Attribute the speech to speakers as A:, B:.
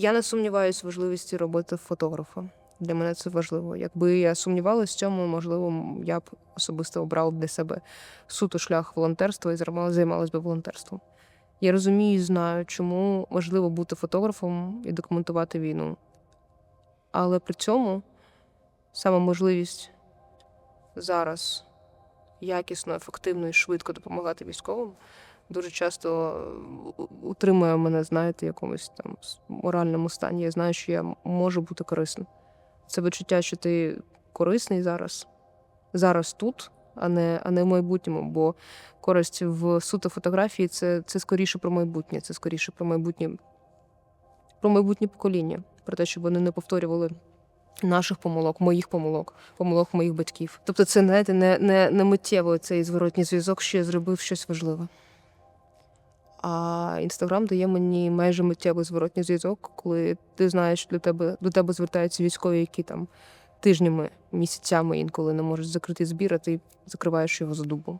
A: Я не сумніваюся в важливості роботи фотографа. Для мене це важливо. Якби я сумнівалася в цьому, можливо, я б особисто обрала для себе суто шлях волонтерства і займалася би волонтерством. Я розумію і знаю, чому важливо бути фотографом і документувати війну. Але при цьому саме можливість зараз якісно, ефективно і швидко допомагати військовим дуже часто е, утримує мене, знаєте, якомусь там моральному стані. Я знаю, що я можу бути корисним. Це відчуття, що ти корисний зараз, зараз тут, а не, а не в майбутньому. Бо користь в суто фотографії це, це скоріше про майбутнє, це скоріше про майбутнє, про майбутнє покоління, про те, щоб вони не повторювали. Наших помилок, моїх помилок, помилок моїх батьків. Тобто, це знаєте, не, не, не миттєво цей зворотній зв'язок, що я зробив щось важливе. А інстаграм дає мені майже миттєвий зворотній зв'язок, коли ти знаєш, що до тебе до тебе звертаються військові, які там тижнями, місяцями інколи не можуть закрити збір, а ти закриваєш його за добу.